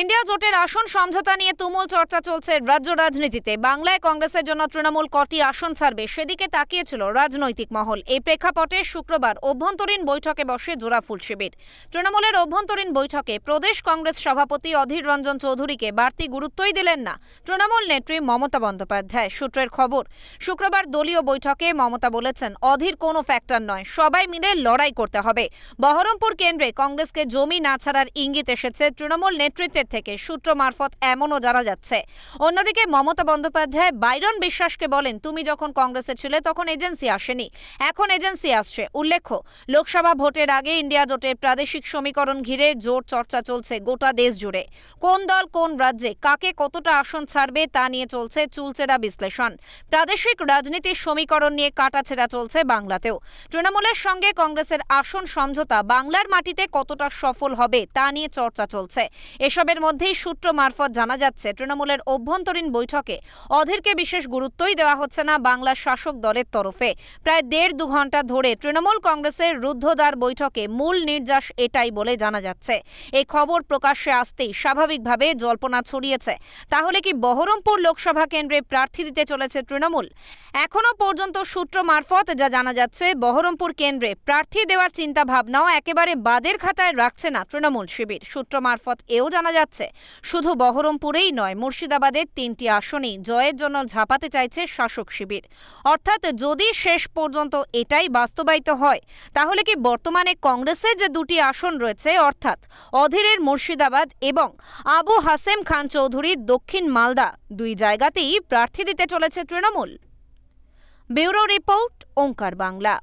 India জোটের আসন সমঝোতা নিয়ে তুমুল চর্চা চলছে রাজ্য রাজনীতিতে। বাংলায় কংগ্রেসের জন্য তৃণমূল কটি আসন ছাড়বে, সেদিকে তাকিয়েছিল রাজনৈতিক মহল। এই প্রেক্ষাপটে শুক্রবার অভ্যন্তরীণ বৈঠকে বসে জোড়াফুল শিবির। তৃণমূলের অভ্যন্তরীণ বৈঠকে প্রদেশ কংগ্রেস সভাপতি অধীর রঞ্জন চৌধুরীকে বাড়তি গুরুত্বই দিলেন না তৃণমূল নেত্রী মমতা বন্দ্যোপাধ্যায়, সূত্রের খবর। শুক্রবার দলীয় বৈঠকে মমতা বলেছেন, অধীর কোনো ফ্যাক্টর নয়, সবাই মিলে লড়াই করতে হবে। বহরমপুর কেন্দ্রে কংগ্রেসকে জমি না ছাড়ার ইঙ্গিত এসেছে তৃণমূল নেতৃত্বের থেকে সূত্র মারফত এমনও জানা যাচ্ছে। অন্যদিকে মমতা বন্দ্যোপাধ্যায়, বাইরন বিশ্বাসকে বলেন, তুমি যখন কংগ্রেসে ছিলে তখন এজেন্সি আসেনি। এখন এজেন্সি আসছে। উল্লেখ্য, লোকসভা ভোটের আগে ইন্ডিয়া জোটের প্রাদেশিক সমীকরণ ঘিরে জোর চর্চা চলছে গোটা দেশ জুড়ে। কোন দল কোন রাজ্যে কাকে কতটা আসন ছাড়বে তা নিয়ে চলছে চুলচেরা বিশ্লেষণ। প্রাদেশিক রাজনীতির সমীকরণ নিয়ে কাটাছেড়া চলছে বাংলাতেও। তৃণমূলের সঙ্গে কংগ্রেসের আসন সমঝোতা বাংলার মাটিতে কতটা সফল হবে তা নিয়ে চর্চা চলছে। এসবের মধ্যেই সূত্র মারফত জানা যাচ্ছে, তৃণমূলের অভ্যন্তরীণ বৈঠকে অধীরকে বিশেষ গুরুত্বই দেওয়া হচ্ছে না বাংলার শাসক দলের তরফে। প্রায় দেড় দু ঘণ্টা ধরে তৃণমূল কংগ্রেসের রুদ্ধদ্বার বৈঠকে মূল নির্যাস এটাই বলে জানা যাচ্ছে। এই খবর প্রকাশ্যে আসতেই স্বাভাবিকভাবে জল্পনা ছড়িয়েছে। তাহলে কি বহরমপুর লোকসভা কেন্দ্রে প্রার্থী দিতে চলেছে তৃণমূল? এখনও পর্যন্ত সূত্র মারফত যা জানা যাচ্ছে, বহরমপুর কেন্দ্রে প্রার্থী দেওয়ার চিন্তা ভাবনাও একেবারে বাদের খাতায় রাখছে না তৃণমূল শিবির। সূত্র মারফত এও জানা যাচ্ছে। শুধু বহরমপুরেই নয়, মুর্শিদাবাদের তিনটি আসনেই জয়ের জন্য ঝাঁপাতে চাইছে শাসক শিবির। অর্থাৎ যদি শেষ পর্যন্ত এটাই বাস্তবায়িত হয়, তাহলে কি বর্তমানে কংগ্রেসের যে দুটি আসন রয়েছে, অর্থাৎ অধীরের মুর্শিদাবাদ এবং আবু হাসেম খান চৌধুরীর দক্ষিণ মালদা, দুই জায়গাতেই প্রার্থী দিতে চলেছে Trinamool. Bureau report, Onkar Bangla.